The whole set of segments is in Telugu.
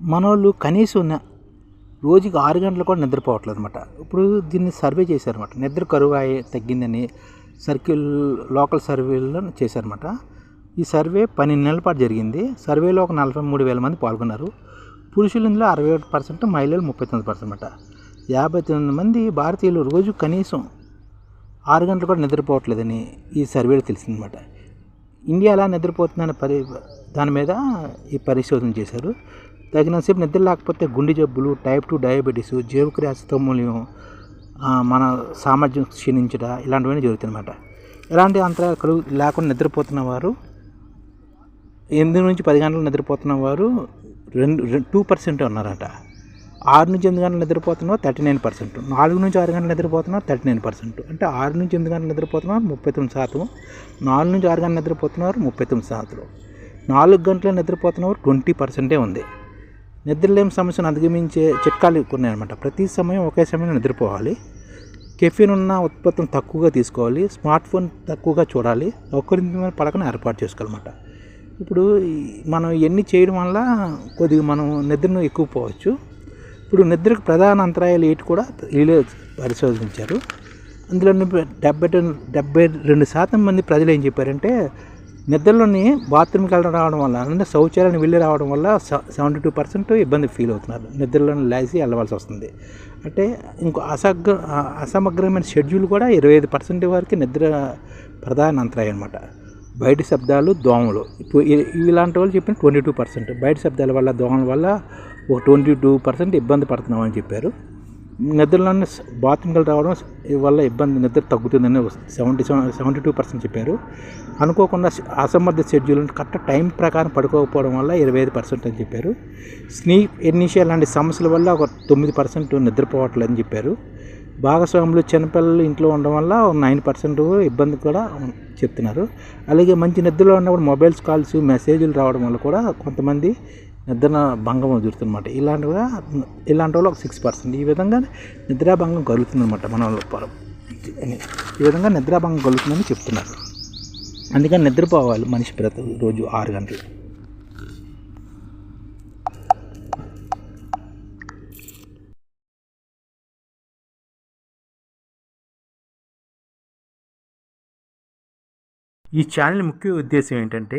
మనోళ్ళు కనీసం రోజుకి ఆరు గంటలు కూడా నిద్రపోవట్లేదు అనమాట ఇప్పుడు దీన్ని సర్వే చేశారన్నమాట. నిద్ర కరువు తగ్గిందని సర్కిల్ లోకల్ సర్వేలో చేశారన్నమాట. ఈ సర్వే పన్నెండు నెలల పాటు జరిగింది. సర్వేలో ఒక నలభై మూడు వేల మంది పాల్గొన్నారు. పురుషులు ఇందులో అరవై ఒకటి పర్సెంట్ మహిళలు ముప్పై తొమ్మిది పర్సెంట్ అనమాట యాభై తొమ్మిది మంది భారతీయులు రోజు కనీసం ఆరు గంటలు కూడా నిద్రపోవట్లేదని ఈ సర్వేలో తెలిసిందనమాట ఇండియా ఎలా నిద్రపోతుందనే పరి దాని మీద ఈ పరిశోధన చేశారు. తగినంతసేపు నిద్ర లేకపోతే గుండె జబ్బులు టైప్ టూ డయాబెటీస్ జీవక్రియ అస్తమూల్యం మన సామర్థ్యం క్షీణించట ఇలాంటివన్నీ జరుగుతాయన్నమాట. ఎలాంటి అంతరాయాలు కలుగు లేకుండా నిద్రపోతున్న వారు ఎనిమిది నుంచి పది గంటలు నిద్రపోతున్న వారు రెండు టూ పర్సెంట్ ఉన్నారట. ఆరు నుంచి ఎనిమిది గంటలు నిద్రపోతున్నారు థర్టీ నైన్ పర్సెంట్ నాలుగు నుంచి ఆరు గంటలు నిద్రపోతున్నారు థర్టీ నైన్ పర్సెంట్ అంటే ఆరు నుంచి ఎనిమిది గంటలు నిద్రపోతున్నారు ముప్పై తొమ్మిది శాతం. నాలుగు నుంచి ఆరు గంటలు నిద్రపోతున్నారు ముప్పై తొమ్మిది శాతం. నాలుగు గంటలు నిద్రపోతున్నవారు ట్వంటీ పర్సెంటే ఉంది. నిద్రలేని సమస్యను అధిగమించే చిట్కాలు కొన్ని అనమాట ప్రతి సమయం ఒకే సమయంలో నిద్రపోవాలి. కెఫిన్ ఉన్న ఉత్పత్తులను తక్కువగా తీసుకోవాలి. స్మార్ట్ ఫోన్ తక్కువగా చూడాలి. ఒకరి పడకను ఏర్పాటు చేసుకోవాలన్నమాట. ఇప్పుడు మనం ఇవన్నీ చేయడం వల్ల కొద్దిగా మనం నిద్రను ఎక్కువ పోవచ్చు. ఇప్పుడు నిద్రకు ప్రధాన అంతరాయాలు ఏంటి కూడా వీళ్ళు పరిశోధించారు. అందులో డెబ్బై డెబ్బై రెండు శాతం మంది ప్రజలు ఏం చెప్పారంటే నిద్రలోని బాత్రూమ్కి వెళ్ళడం రావడం వల్ల అంటే శౌచాలయాన్ని వెళ్ళి రావడం వల్ల సెవెంటీ టూ పర్సెంట్ ఇబ్బంది ఫీల్ అవుతున్నారు. నిద్రలోని లేచి వెళ్ళవలసి వస్తుంది. అంటే ఇంకో అసగ్ర అసమగ్రమైన షెడ్యూల్ కూడా ఇరవై ఐదు పర్సెంట్ వరకు నిద్ర ప్రధాన అంతరాయం అనమాట బయట శబ్దాలు దోమలు. ఇప్పుడు ఇలాంటి వాళ్ళు చెప్పిన ట్వంటీ టూ పర్సెంట్ బయట శబ్దాల వల్ల దోమల వల్ల ఒక ట్వంటీ టూ పర్సెంట్ ఇబ్బంది పడుతున్నామని చెప్పారు. నిద్రలోనే బాత్రూమ్కి రావడం వల్ల ఇబ్బంది నిద్ర తగ్గుతుందని సెవెంటీ సెవెంటీ టూ పర్సెంట్ చెప్పారు. అనుకోకుండా అసమర్థ షెడ్యూల్ కరెక్ట్ టైం ప్రకారం పడుకోకపోవడం వల్ల ఇరవై ఐదు పర్సెంట్ అని చెప్పారు. స్నీప్ ఎన్నిషియా లాంటి సమస్యల వల్ల ఒక తొమ్మిది పర్సెంట్ నిద్రపోవట్లేదని చెప్పారు. భాగస్వాములు చిన్నపిల్లలు ఇంట్లో ఉండడం వల్ల నైన్ పర్సెంట్ ఇబ్బంది కూడా చెప్తున్నారు. అలాగే మంచి నిద్రలో ఉన్నప్పుడు మొబైల్స్ కాల్స్ మెసేజ్లు రావడం వల్ల కూడా కొంతమంది నిద్ర భంగం జరుగుతుందన్నమాట ఇలాంటివిగా ఇలాంటి వాళ్ళు ఒక సిక్స్ పర్సెంట్ ఈ విధంగా నిద్రాభంగం కలుగుతుందన్నమాట మన వాళ్ళ ఈ విధంగా నిద్రాభంగం కలుగుతుందని చెప్తున్నారు. అందుకని నిద్రపోవాలి మనిషి ప్రతి రోజు ఆరు గంటలు. ఈ ఛానల్ ముఖ్య ఉద్దేశం ఏంటంటే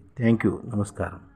థ్యాంక్ యూ నమస్కారం